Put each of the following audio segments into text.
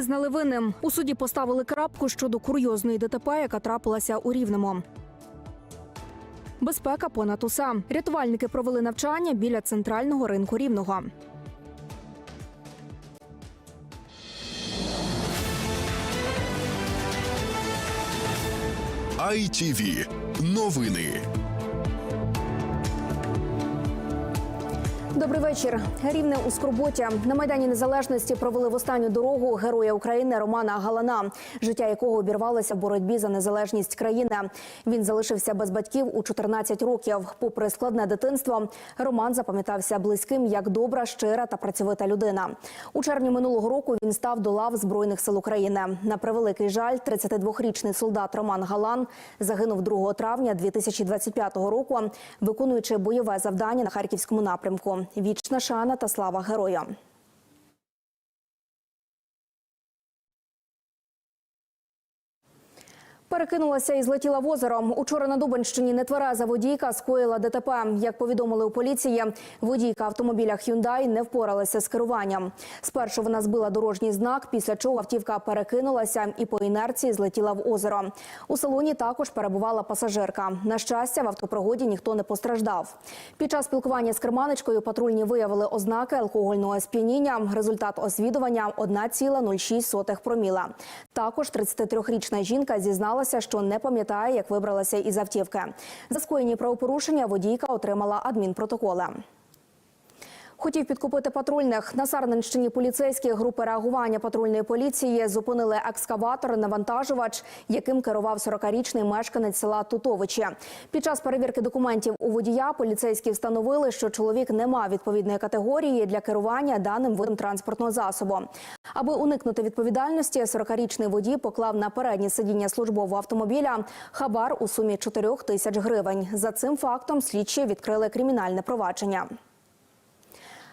Визнали винним. У суді поставили крапку щодо курйозної ДТП, яка трапилася у Рівному. Безпека понад усе. Рятувальники провели навчання біля центрального ринку Рівного. ITV. Новини. Добрий вечір. Рівне у Скорботі. На майдані Незалежності провели в останню дорогу героя України Романа Галана, життя якого обірвалося в боротьбі за незалежність країни. Він залишився без батьків у 14 років. Попри складне дитинство, Роман запам'ятався близьким як добра, щира та працьовита людина. У червні минулого року він став до лав збройних сил України. На превеликий жаль, 32-річний солдат Роман Галан загинув 2 травня 2025 року, виконуючи бойове завдання на харківському напрямку. Вічна шана та слава героям. Перекинулася і злетіла в озеро. Учора на Дубенщині нетвереза водійка скоїла ДТП. Як повідомили у поліції, водійка автомобіля Hyundai не впоралася з керуванням. Спершу вона збила дорожній знак, після чого автівка перекинулася і по інерції злетіла в озеро. У салоні також перебувала пасажирка. На щастя, в автопригоді ніхто не постраждав. Під час спілкування з керманичкою патрульні виявили ознаки алкогольного сп'яніння. Результат освідування 1,06 проміла. Також 33-річна жінка зізналася, що не пам'ятає, як вибралася із автівки. За скоєні правопорушення водійка отримала адмінпротоколи. Хотів підкупити патрульних. На Сарненщині поліцейські групи реагування патрульної поліції зупинили екскаватор навантажувач, яким керував 40-річний мешканець села Тутовичі. Під час перевірки документів у водія поліцейські встановили, що чоловік не мав відповідної категорії для керування даним видом транспортного засобу. Аби уникнути відповідальності, 40-річний водій поклав на переднє сидіння службового автомобіля хабар у сумі 4 тисяч гривень. За цим фактом слідчі відкрили кримінальне провадження.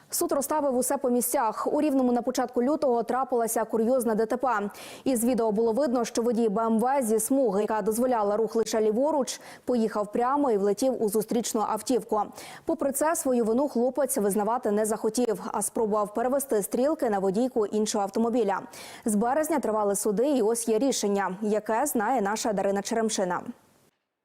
Суд розставив усе по місцях. У рівному на початку лютого трапилася курйозна ДТП. Із відео було видно, що водій БМВ зі смуги, яка дозволяла рух лише ліворуч, поїхав прямо і влетів у зустрічну автівку. Попри це, свою вину хлопець визнавати не захотів, а спробував перевести стрілки на водійку іншого автомобіля. З березня тривали суди, і ось є рішення, яке знає наша Дарина Черемшина.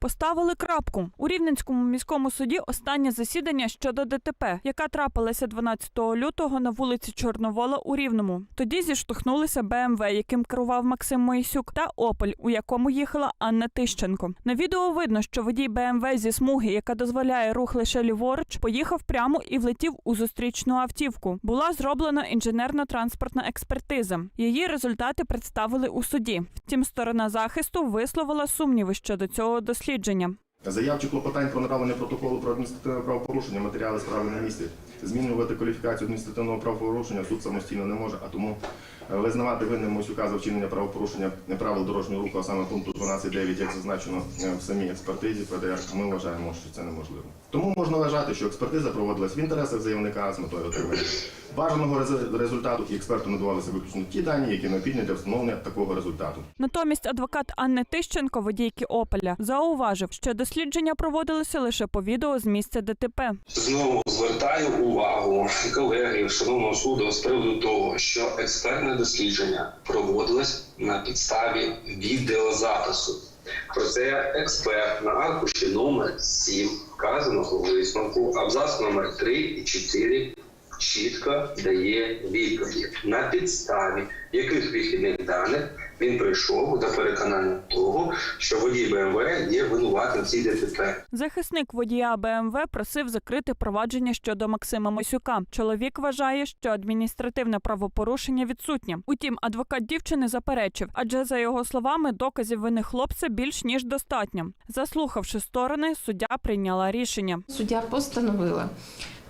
Поставили крапку у Рівненському міському суді. Останнє засідання щодо ДТП, яка трапилася 12 лютого на вулиці Чорновола у Рівному. Тоді зіштовхнулися БМВ, яким керував Максим Моїсюк, та Опель, у якому їхала Анна Тищенко. На відео видно, що водій БМВ зі смуги, яка дозволяє рух лише ліворуч, поїхав прямо і влетів у зустрічну автівку. Була зроблена інженерно-транспортна експертиза. Її результати представили у суді. Втім, сторона захисту висловила сумніви щодо цього дослідження. Заяв чи клопотань про направлення протоколу про адміністративне правопорушення, матеріали справи на місці. Змінювати кваліфікацію адміністративного правопорушення суд самостійно не може, а тому визнавати винним Мосюка за вчинення правопорушення правил дорожнього руху, а саме пункту 12.9, як зазначено е, в самій експертизі ПДР, ми вважаємо, що це неможливо. Тому можна вважати, що експертиза проводилась в інтересах заявника з метою отримання бажаного рез- результату, і експерту надавалися виключно ті дані, які необхідні для встановлення такого результату. Натомість адвокат Анни Тищенко, водійки Опеля, зауважив, що дослідження проводилися лише по відео з місця ДТП. Знову звертаю увагу колегів шановного суду з приводу того, що експертне дослідження проводилось на підставі відеозапису. Про це експерт на аркуші номер 7 вказаного висновку, абзац номер 3 і 4 чітко дає відповіді, на підставі яких вихідних даних він прийшов до переконання того, що водій БМВ є винуватим в цій ДТП. Захисник водія БМВ просив закрити провадження щодо Максима Мосюка. Чоловік вважає, що адміністративне правопорушення відсутнє. Утім, адвокат дівчини заперечив, адже за його словами, доказів вини хлопця більш ніж достатньо. Заслухавши сторони, суддя прийняла рішення. Суддя постановила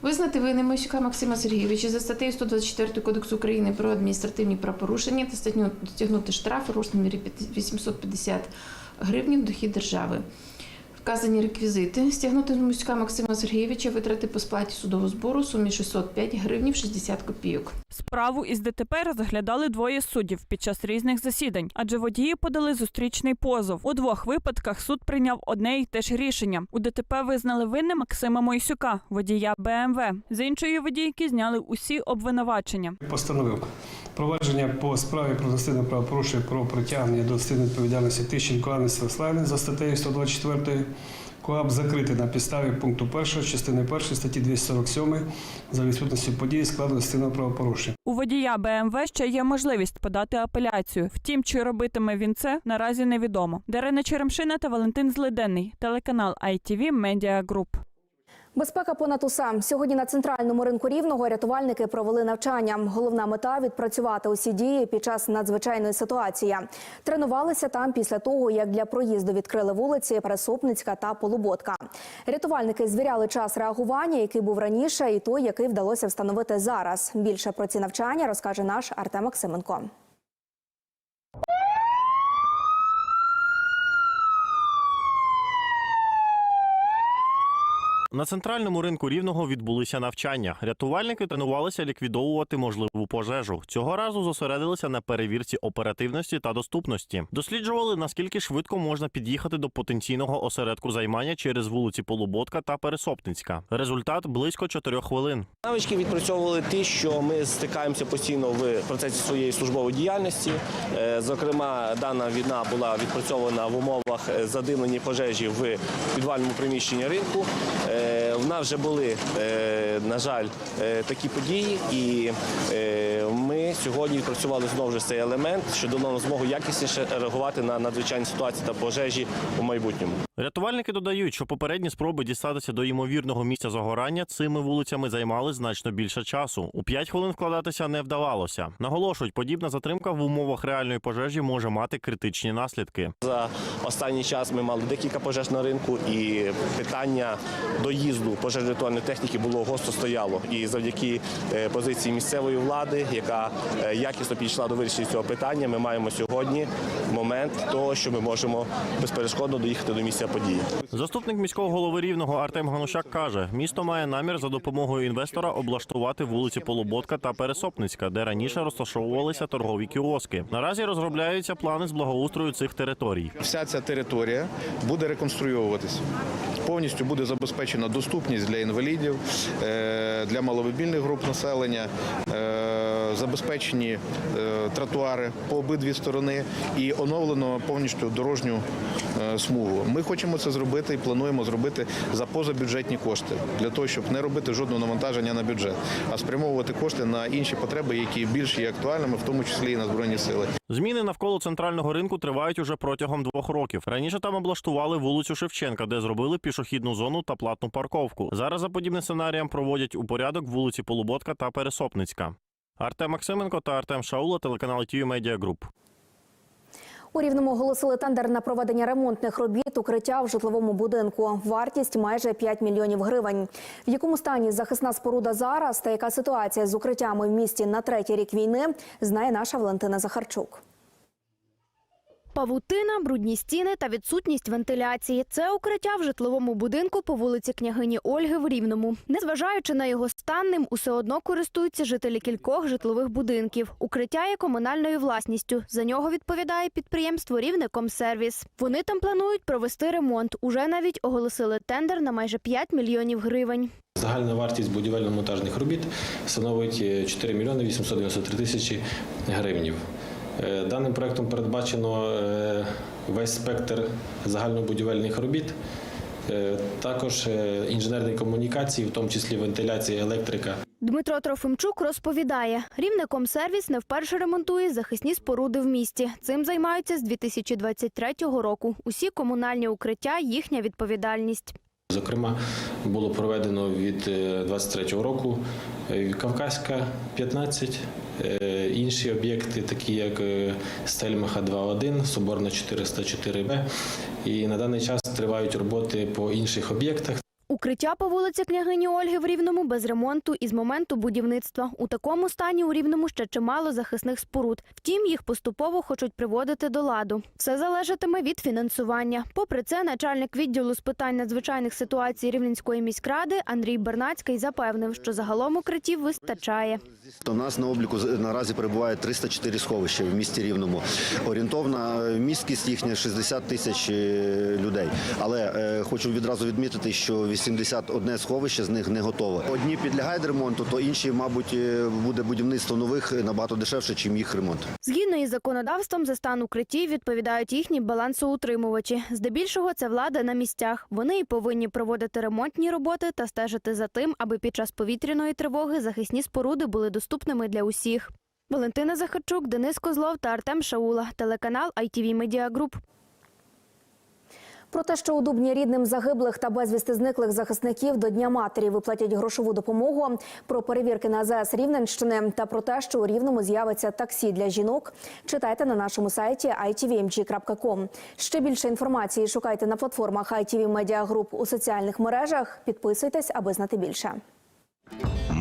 визнати винним Мосюка Максима Сергійовича за статтею 124 Кодексу України про адміністративні правопорушення та статню дотягнути штраф у розмірі 850 гривень дохід держави. Вказані реквізити стягнути з Мосюка Максима Сергійовича витрати по сплаті судового збору сумі 605 гривень 60 копійок. Справу із ДТП розглядали двоє суддів під час різних засідань, адже водії подали зустрічний позов. У двох випадках суд прийняв одне й те ж рішення. У ДТП визнали винним Максима Мойсюка, водія БМВ. З іншої водійки зняли усі обвинувачення. постановив Провадження по справі про застидне правопорушення про притягнення до застидної відповідальності Тищенко Анни Свиславни за статтею 124 КОАП закритий на підставі пункту 1 частини 1 статті 247 за відсутністю події складу застидного правопорушення. У водія БМВ ще є можливість подати апеляцію. Втім, чи робитиме він це, наразі невідомо. Дарина Черемшина та Валентин Злиденний, телеканал ITV Media Group. Безпека понад усе. Сьогодні на центральному ринку рівного рятувальники провели навчання. Головна мета відпрацювати усі дії під час надзвичайної ситуації. Тренувалися там після того, як для проїзду відкрили вулиці Пересопницька та Полуботка. Рятувальники звіряли час реагування, який був раніше, і той, який вдалося встановити зараз. Більше про ці навчання розкаже наш Артем Максименко. На центральному ринку рівного відбулися навчання. Рятувальники тренувалися ліквідовувати можливу пожежу. Цього разу зосередилися на перевірці оперативності та доступності. Досліджували наскільки швидко можна під'їхати до потенційного осередку займання через вулиці Полуботка та Пересопницька. Результат близько 4 хвилин. Навички відпрацьовували ті, що ми стикаємося постійно в процесі своєї службової діяльності. Е, Зокрема, дана війна була відпрацьована в умовах е, задимлені пожежі в підвальному приміщенні ринку. Е, В нас вже були, е, на жаль, е, такі події, і ми сьогодні працювали знову ж цей елемент, що дало нам змогу якісніше реагувати на надзвичайні ситуації та пожежі у майбутньому. Рятувальники додають, що попередні спроби дістатися до ймовірного місця загорання цими вулицями займали значно більше часу. У 5 хвилин вкладатися не вдавалося. Наголошують, подібна затримка в умовах реальної пожежі може мати критичні наслідки. За останній час ми мали декілька пожеж на ринку, і питання доїзду пожежно-рятувальної техніки було гостро стояло. І завдяки е, позиції місцевої влади, яка е, якісно підійшла до вирішення цього питання, ми маємо сьогодні момент того, що ми можемо безперешкодно доїхати до місця події. Заступник міського голови рівного Артем Ганушак каже, місто має намір за допомогою інвестора облаштувати вулиці Полуботка та Пересопницька, де раніше розташовувалися торгові кіоски. Наразі розробляються плани з благоустрою цих територій. Вся ця територія буде реконструйовуватися. Повністю буде забезпечена доступність для інвалідів, е, для маломобільних груп населення, е, забезпечені е, тротуари по обидві сторони і оновлено повністю дорожню е, смугу. Ми хочемо це зробити і плануємо зробити за позабюджетні кошти для того, щоб не робити жодного навантаження на бюджет, а спрямовувати кошти на інші потреби, які більш є актуальними, в тому числі і на збройні сили. Зміни навколо центрального ринку тривають уже протягом двох років. Раніше там облаштували вулицю Шевченка, де зробили пішохідну зону та платну парковку. Зараз за подібним сценарієм проводять у порядок вулиці Полуботка та Пересопницька. Артем Максименко та Артем Шаула, телеканал Медіа Груп. У Рівному оголосили тендер на проведення ремонтних робіт укриття в житловому будинку. Вартість майже 5 мільйонів гривень. В якому стані захисна споруда зараз та яка ситуація з укриттями в місті на третій рік війни, знає наша Валентина Захарчук. Павутина, брудні стіни та відсутність вентиляції це укриття в житловому будинку по вулиці княгині Ольги в Рівному. Незважаючи на його стан, ним усе одно користуються жителі кількох житлових будинків. Укриття є комунальною власністю. За нього відповідає підприємство Рівнекомсервіс. Вони там планують провести ремонт. Уже навіть оголосили тендер на майже 5 мільйонів гривень. Загальна вартість будівельно-монтажних робіт становить е, 4 мільйони 893 тисячі гривнів. Е, Даним проектом передбачено е, весь спектр загальнобудівельних робіт, е, також інженерні комунікації, в тому числі вентиляція, електрика. Дмитро Трофимчук розповідає, Рівнекомсервіс не вперше ремонтує захисні споруди в місті. Цим займаються з 2023 року. Усі комунальні укриття – їхня відповідальність. Зокрема, було проведено від 23-го року е, Кавказька 15, е, інші об'єкти, такі як е, Стельмаха 2.1, Соборна 404Б. І на даний час тривають роботи по інших об'єктах. Укриття по вулиці княгині Ольги в Рівному без ремонту із моменту будівництва. У такому стані у Рівному ще чимало захисних споруд. Втім, їх поступово хочуть приводити до ладу. Все залежатиме від фінансування. Попри це, начальник відділу з питань надзвичайних ситуацій Рівненської міськради Андрій Бернацький запевнив, що загалом укриттів вистачає. У нас на обліку з- наразі перебуває 304 сховища в місті Рівному. Орієнтовна е, місткість їхня 60 тисяч е, людей. Але е, хочу відразу відмітити, що 81 сховище з них не готове. Одні підлягають ремонту, то інші, мабуть, е, буде будівництво нових набагато дешевше, ніж їх ремонт. Згідно із законодавством, за стан укриттів відповідають їхні балансоутримувачі. Здебільшого це влада на місцях. Вони і повинні проводити ремонтні роботи та стежити за тим, аби під час повітряної тривоги захисні споруди були доступними для усіх. Валентина Захарчук, Денис Козлов та Артем Шаула. Телеканал ITV Media Group. Про те, що у Дубні рідним загиблих та безвісти зниклих захисників до Дня матері виплатять грошову допомогу, про перевірки на АЗС Рівненщини та про те, що у Рівному з'явиться таксі для жінок, читайте на нашому сайті itvmg.com. Ще більше інформації шукайте на платформах ITV Media Group у соціальних мережах. Підписуйтесь, аби знати більше.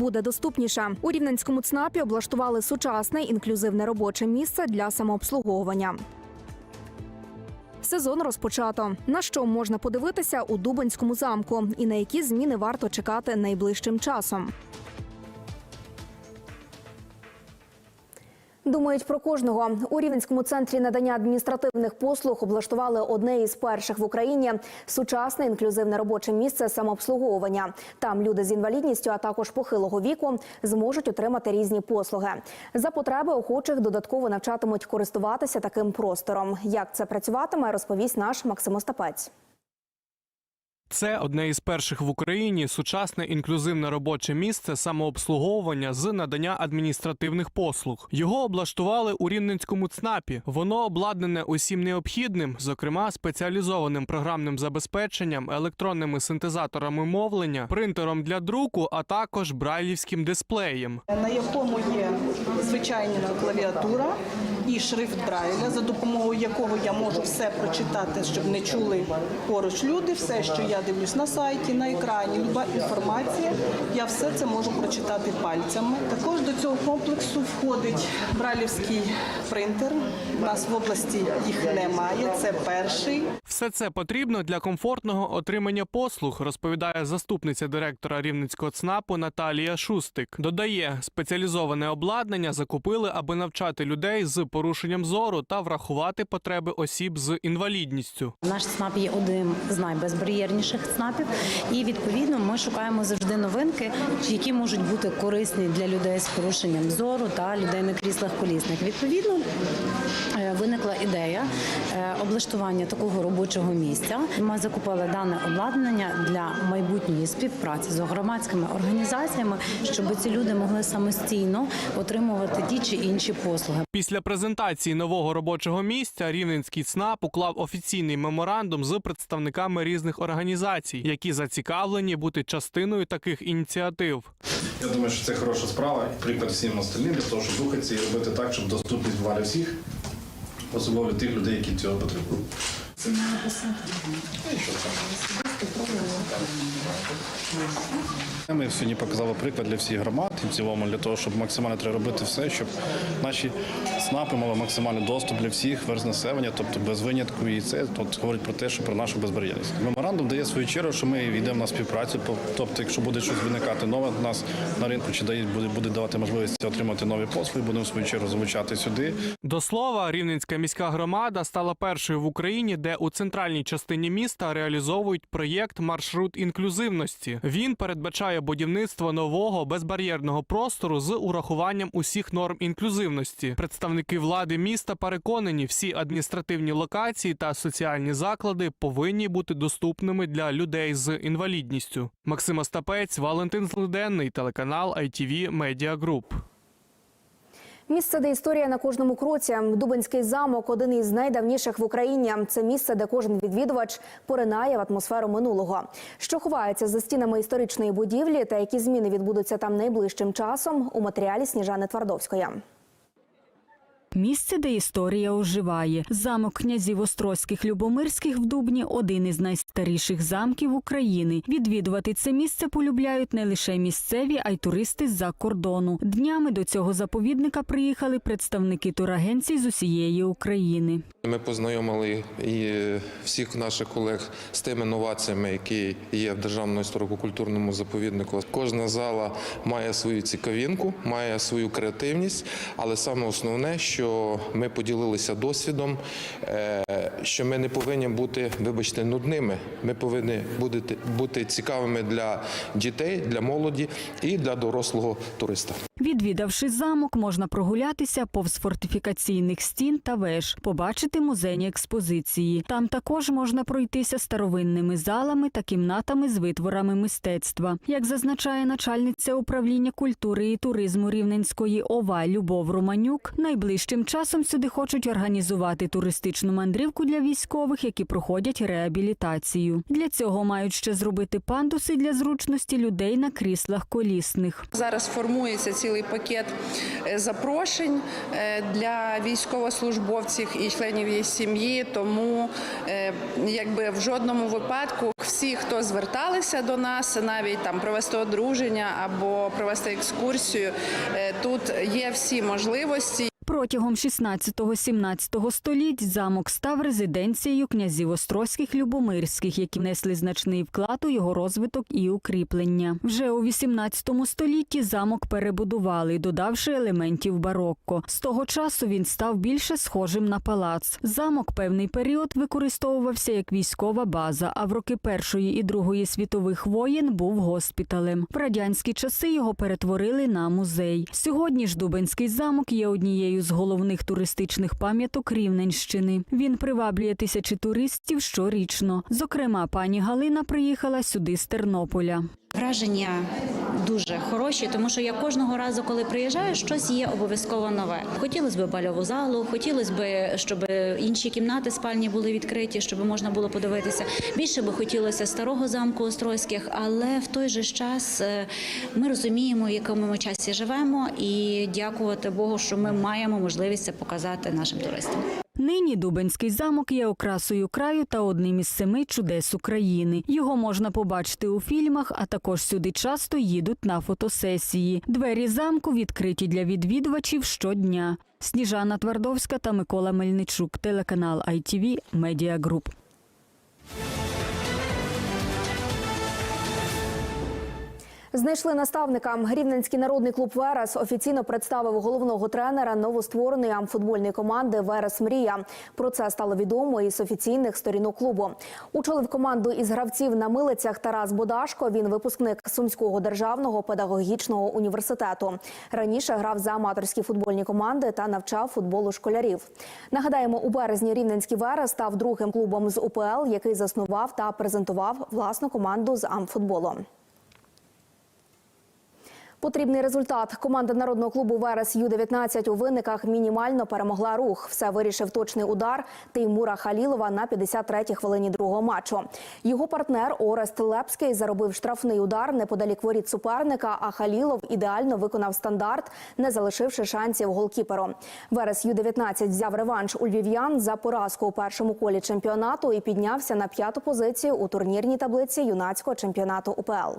Буде доступніше. У Рівненському ЦНАПі облаштували сучасне інклюзивне робоче місце для самообслуговування. Сезон розпочато. На що можна подивитися у Дубанському замку і на які зміни варто чекати найближчим часом. Думають про кожного у Рівненському центрі надання адміністративних послуг облаштували одне із перших в Україні сучасне інклюзивне робоче місце самообслуговування. Там люди з інвалідністю, а також похилого віку, зможуть отримати різні послуги. За потреби охочих додатково навчатимуть користуватися таким простором. Як це працюватиме, розповість наш Максим Остапець. Це одне із перших в Україні сучасне інклюзивне робоче місце самообслуговування з надання адміністративних послуг. Його облаштували у Рівненському ЦНАПі. Воно обладнане усім необхідним, зокрема спеціалізованим програмним забезпеченням, електронними синтезаторами мовлення, принтером для друку, а також брайлівським дисплеєм. на якому є звичайна клавіатура і шрифт Брайля, за допомогою якого я можу все прочитати, щоб не чули поруч люди. Все, що я дивлюсь на сайті, на екрані, люба інформація, я все це можу прочитати пальцями. Також до цього комплексу входить брайлівський принтер. У нас в області їх немає. Це перший. Все це потрібно для комфортного отримання послуг, розповідає заступниця директора Рівненського ЦНАПу Наталія Шустик. Додає, спеціалізоване обладнання закупили, аби навчати людей з порушенням зору та врахувати потреби осіб з інвалідністю. Наш ЦНАП є одним з найбезбар'єрніших ЦНАПів, і відповідно ми шукаємо завжди новинки, які можуть бути корисні для людей з порушенням зору та людей на кріслах колісних. Відповідно е, виникла ідея е, облаштування такого робочого місця. Ми закупили дане обладнання для майбутньої співпраці з громадськими організаціями, щоб ці люди могли самостійно отримувати ті чи інші послуги. Після презентації нового робочого місця Рівненський ЦНАП уклав офіційний меморандум з представниками різних організацій, які зацікавлені бути частиною таких ініціатив. Я думаю, що це хороша справа і приклад всім остальним для того, щоб рухатися і робити так, щоб доступність була для всіх, особливо для тих людей, які цього потребують. 島尾さん。Ми сьогодні показали приклад для всіх громад і в цілому для того, щоб максимально треба робити все, щоб наші СНАПи мали максимальний доступ для всіх верст населення, тобто без винятку. І це от, говорить про те, що про нашу безбар'єрність. Меморандум дає свою чергу, що ми йдемо на співпрацю. Тобто, якщо буде щось виникати нове нас на ринку, чи дає буде, буде давати можливість отримати нові послуги, будемо свою чергу залучати сюди. До слова, Рівненська міська громада стала першою в Україні, де у центральній частині міста реалізовують проєкт Маршрут інклюзивності. Він передбачає будівництво нового безбар'єрного простору з урахуванням усіх норм інклюзивності. Представники влади міста переконані, всі адміністративні локації та соціальні заклади повинні бути доступними для людей з інвалідністю. Максим Остапець, Валентин Злиденний, телеканал ITV Media Group. Місце, де історія на кожному кроці. Дубинський замок один із найдавніших в Україні. Це місце, де кожен відвідувач поринає в атмосферу минулого. Що ховається за стінами історичної будівлі та які зміни відбудуться там найближчим часом у матеріалі Сніжани Твардовської. Місце, де історія оживає. Замок князів Острозьких Любомирських в Дубні один із найстаріших замків України. Відвідувати це місце полюбляють не лише місцеві, а й туристи з-за кордону. Днями до цього заповідника приїхали представники турагенцій з усієї України. Ми познайомили і всіх наших колег з тими новаціями, які є в державному історико-культурному заповіднику. Кожна зала має свою цікавинку, має свою креативність, але саме основне, що ми поділилися досвідом, е, що ми не повинні бути, вибачте, нудними. Ми повинні бути, бути цікавими для дітей, для молоді і для дорослого туриста. Відвідавши замок, можна прогулятися повз фортифікаційних стін та веж, побачити музейні експозиції. Там також можна пройтися старовинними залами та кімнатами з витворами мистецтва. Як зазначає начальниця управління культури і туризму Рівненської ОВА Любов Романюк, найближчим часом сюди хочуть організувати туристичну мандрівку для військових, які проходять реабілітацію. Для цього мають ще зробити пандуси для зручності людей на кріслах колісних. Зараз формується цілий пакет е, запрошень е, для військовослужбовців і членів її сім'ї. Тому е, якби в жодному випадку всі, хто зверталися до нас, навіть там провести одруження або провести екскурсію, тут є всі можливості. Протягом 16-17 століть замок став резиденцією князів Острозьких Любомирських, які внесли значний вклад у його розвиток і укріплення. Вже у 18 столітті замок перебудували, додавши елементів барокко. З того часу він став більше схожим на палац. Замок певний період використовувався як військова база, а в роки Першої і Другої світових воєн був госпіталем. В радянські часи його перетворили на музей. Сьогодні ж Дубенський замок є однією з головних туристичних пам'яток Рівненщини. Він приваблює тисячі туристів щорічно. Зокрема, пані Галина приїхала сюди з Тернополя. Враження дуже хороші, тому що я кожного разу, коли приїжджаю, щось є обов'язково нове. Хотілося б бальову залу, хотілося б, щоб інші кімнати спальні були відкриті, щоб можна було подивитися. Більше би хотілося старого замку Острозьких, але в той же час е, ми розуміємо, в якому ми часі живемо, і дякувати Богу, що ми маємо можливість це показати нашим туристам. Нині Дубенський замок є окрасою краю та одним із семи чудес України. Його можна побачити у фільмах, а також сюди часто їдуть на фотосесії. Двері замку відкриті для відвідувачів щодня. Сніжана Твардовська та Микола Мельничук, телеканал ITV Media Group. Знайшли наставника. Рівненський народний клуб Верес офіційно представив головного тренера новоствореної амфутбольної команди Верес Мрія. Про це стало відомо із офіційних сторінок клубу. Очолив команду із гравців на милицях Тарас Бодашко. Він випускник Сумського державного педагогічного університету. Раніше грав за аматорські футбольні команди та навчав футболу школярів. Нагадаємо, у березні Рівненський Верес став другим клубом з УПЛ, який заснував та презентував власну команду з амфутболу. Потрібний результат. Команда народного клубу Верес Ю-19 у винниках мінімально перемогла рух. Все вирішив точний удар Теймура Халілова на 53-й хвилині другого матчу. Його партнер Орест Лепський заробив штрафний удар неподалік воріт суперника. А Халілов ідеально виконав стандарт, не залишивши шансів голкіперу. Верес Ю-19 взяв реванш у львів'ян за поразку у першому колі чемпіонату і піднявся на п'яту позицію у турнірній таблиці юнацького чемпіонату УПЛ.